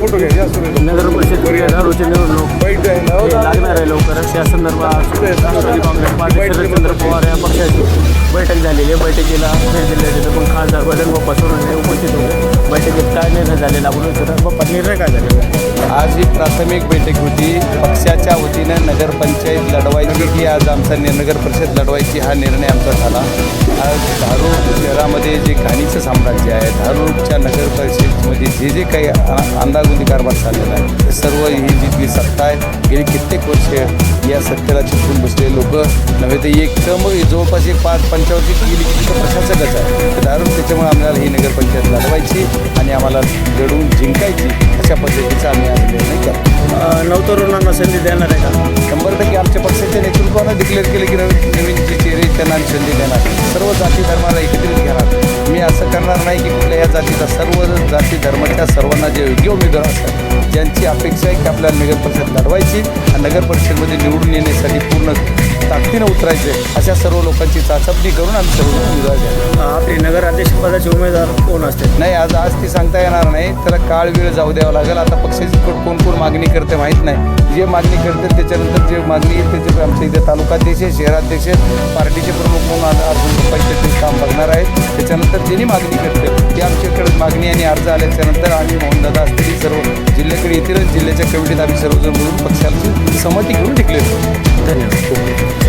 नगर परिषद दारूची निवडणूक हे लागणार आहे लवकरच. त्या संदर्भात राष्ट्रवादी काँग्रेस पार्टी शरदचंद्र पवार या पक्षाची बैठक झालेली आहे. बैठकीला जिल्ह्याचे पण खासदार बदन बाप्पा सोडून उपस्थित होते. बैठकीत काय निर्णय झालेला आपण विचारू. बाप्पा निर्णय काय झालेला? आज ही प्राथमिक बैठक होती. पक्षाच्या वतीनं नगरपंचायत लढवायची की आज आमचा नगर परिषद लढवायची हा निर्णय आमचा झाला. आज धारूर शहरामध्ये जे घाणीचं साम्राज्य आहे धारूरच्या नगर परिषदेमध्ये जे जे काही अंदागुंदी कारभार चाललेला आहे ते सर्व ही जिथली सत्ता आहे गेली कित्येक वर्ष या सत्तेला चिपकून बसलेले लोक नव्हे तर एक मग जवळपास एक पाच पंचावरची गेली की तिथं प्रशासकच आहे. तर धारूर त्याच्यामुळे आम्हाला ही नगरपंचायत लढवायची आणि आम्हाला लढवून जिंकायची अशा पद्धतीचा आम्ही आज निर्णय करतो नवतरुणांना संधी देणार आहे का? शंभर टक्के आमच्या पक्षाच्या नेतृत्वानं डिक्लेअर केलं की नवीन नवीन त्यांना संधी देणार. सर्व जाती धर्माला एकत्रित घेणार. मी असं करणार नाही की कुठल्या या जातीचा सर्व जाती धर्माच्या सर्वांना जे योग्य उमेदवार असतात ज्यांची अपेक्षा आहे की आपल्याला नगर परिषद लढवायची आणि नगर परिषदमध्ये निवडून येण्यासाठी पूर्ण ताकदीनं उतरायचे अशा सर्व लोकांची चाचपणी करून आम्ही सर्व उमेदवार आपले नगर अध्यक्षपदाचे उमेदवार कोण असतील? नाही आज आज ती सांगता येणार नाही. त्याला काळ वेळ जाऊ द्यावा लागेल. आता पक्षाची कोण कोण मागणी करते माहीत नाही. जे मागणी करते त्याच्यानंतर जे मागणी येईल त्याचे आमच्या इथे तालुकाध्यक्ष शहराध्यक्ष पार्टीचे प्रमुख म्हणून अर्जुन ते काम बघणार आहेत. त्याच्यानंतर ज्यांनी मागणी करते. ती आमच्याकडे मागणी आणि अर्ज आल्याच्यानंतर आम्ही मोहनदादा असतील सर्व जिल्ह्याकडे येतील जिल्ह्याच्या कमिटीत आम्ही सर्वजण मिळून पक्षाची सहमती घेऊन टिकले ಧನ್ಯವಾದ